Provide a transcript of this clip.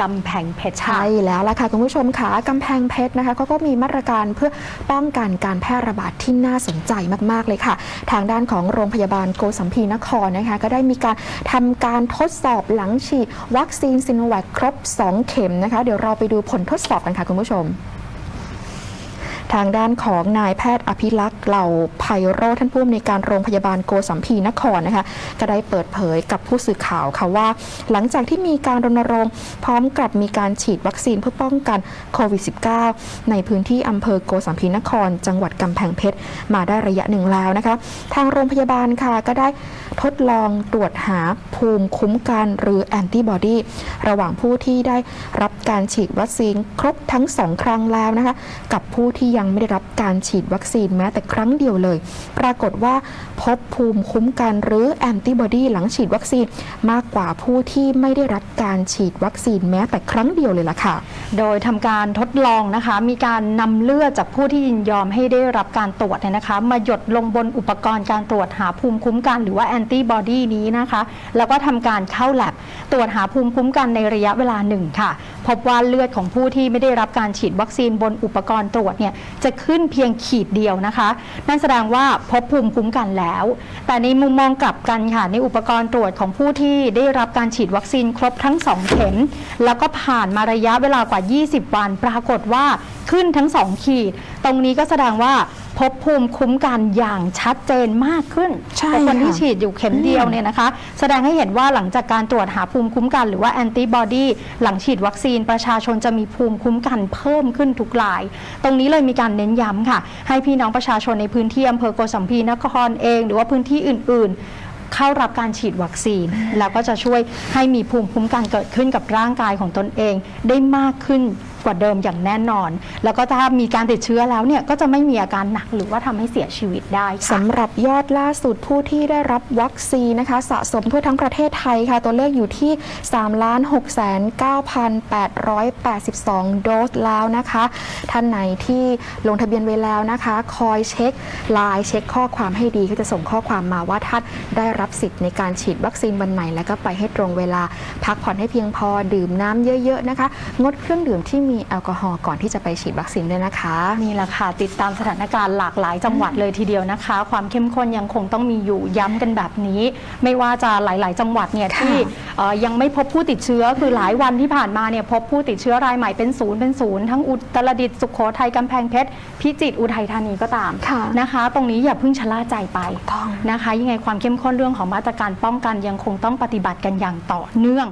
กำแพงเพชรใช่แล้วล่ะค่ะคุณผู้ชมค่ะกำแพงเพชรนะคะเขาก็มีมาตรการเพื่อป้องกันการแพร่ระบาดที่น่าสนใจมาก ๆ เลยค่ะ ทางด้านของโรงพยาบาลโกสัมพีนครนะคะ ก็ได้มีการทำการทดสอบหลังฉีดวัคซีนซิโนแวคครบ 2 เข็มนะคะ เดี๋ยวเราไปดูผลทดสอบกันค่ะคุณผู้ชม ทางด้านของนายแพทย์อภิลักษ์เหล่าไพโรท่านผู้อำนวยการโรงพยาบาลโกสัมพีนครนะคะก็ได้เปิดเผยกับผู้สื่อข่าวค่ะว่า หลังจากที่มีการรณรงค์พร้อมกับมีการฉีดวัคซีนเพื่อป้องกันโควิด -19 ในพื้นที่อำเภอโกสัมพีนคร จังหวัดกำแพงเพชรมาได้ระยะหนึ่งแล้วนะคะ ทางโรงพยาบาลค่ะก็ได้ ทดลองตรวจหาภูมิคุ้มกันหรือแอนติบอดีระหว่างผู้ที่ได้รับการฉีดวัคซีนครบทั้งสองครั้งแล้วนะคะ กับผู้ที่ยังไม่ได้รับการฉีดวัคซีนแม้แต่ครั้งเดียวเลย ปรากฏว่าพบภูมิคุ้มกันหรือแอนติบอดีหลังฉีดวัคซีนมากกว่าผู้ที่ไม่ได้รับการฉีดวัคซีนแม้แต่ครั้งเดียวเลยล่ะค่ะ โดยทำการทดลองนะคะ มีการนำเลือดจากผู้ที่ยินยอมให้ได้รับการตรวจเนี่ยนะคะ มาหยดลงบนอุปกรณ์การตรวจหาภูมิคุ้มกันหรือว่าแอนติบอดีนี้นะคะ แล้วก็ทำการเข้าแลบตรวจหาภูมิคุ้มกันในระยะเวลาหนึ่งค่ะ พบว่าเลือดของผู้ที่ไม่ได้รับการฉีดวัคซีนบนอุปกรณ์ตรวจเนี่ยจะขึ้นเพียงขีดเดียวนะคะ นั่นแสดงว่าพบภูมิคุ้มกันแล้ว แต่ในมุมมองกลับกันค่ะในอุปกรณ์ตรวจของผู้ที่ได้รับการฉีดวัคซีนครบทั้ง 2 เข็ม แล้วก็ผ่านมาระยะเวลากว่า 20 วัน ปรากฏว่าขึ้นทั้ง 2 ขีดตรงนี้ก็แสดงว่าพบภูมิคุ้มกันอย่างชัดเจนมากขึ้นใช่แต่คนที่ค่ะฉีดอยู่เข็มเดียวเนี่ยนะคะ แสดงให้เห็นว่าหลังจากการตรวจหาภูมิคุ้มกันหรือว่าแอนติบอดีหลังฉีดวัคซีนประชาชนจะมีภูมิคุ้มกันเพิ่มขึ้นทุกราย ตรงนี้เลยมีการเน้นย้ำค่ะ ให้พี่น้องประชาชนในพื้นที่อำเภอโกสัมพีนครเอง หรือว่าพื้นที่อื่น ๆ เข้ารับการฉีดวัคซีน แล้วก็จะช่วยให้มีภูมิคุ้มกันเกิดขึ้นกับร่างกายของตนเองได้มากขึ้น กว่าเดิมอย่างแน่นอน แล้วก็ถ้ามีการติดเชื้อแล้วเนี่ยก็จะไม่มีอาการหนักหรือว่าทำให้เสียชีวิตได้ค่ะ สำหรับยอดล่าสุดผู้ที่ได้รับวัคซีนนะคะ สะสมทั่วทั้งประเทศไทยค่ะ ตัวเลขอยู่ที่ 3 6 9,882 โดสแล้วนะคะ ท่านไหนที่ลงทะเบียนไว้แล้วนะคะ คอยเช็คไลน์เช็คข้อความให้ดีก็จะส่งข้อความมาว่าท่านได้รับสิทธิ์ในการฉีดวัคซีนวันไหนแล้วก็ไปให้ตรงเวลา พักผ่อนให้เพียงพอดื่มน้ำเยอะ ๆ นะคะ งดเครื่องดื่มที่มีแอลกอฮอล์ก่อนที่จะไปฉีดวัคซีนด้วยนะคะ นี่แหละค่ะ ติดตามสถานการณ์หลากหลายจังหวัดเลยทีเดียวนะคะ ความเข้มข้นยังคงต้องมีอยู่ย้ำกันแบบนี้ ไม่ว่าจะหลาย ๆ จังหวัดเนี่ยค่ะที่เอ่อยังไม่พบผู้ติดเชื้อคือหลายวันที่ผ่านมาเนี่ยพบผู้ติดเชื้อรายใหม่เป็นศูนย์เป็นศูนย์ทั้งอุตรดิตถ์สุโขทัยกำแพงเพชรพิจิตรอุทัยธานีก็ตามค่ะนะคะ ตรงนี้อย่าเพิ่งชะล่าใจไปต้องนะคะ ยังไงความเข้มข้นเรื่องของมาตรการป้องกันยังคงต้องปฏิบัติกันอย่างต่อเนื่อง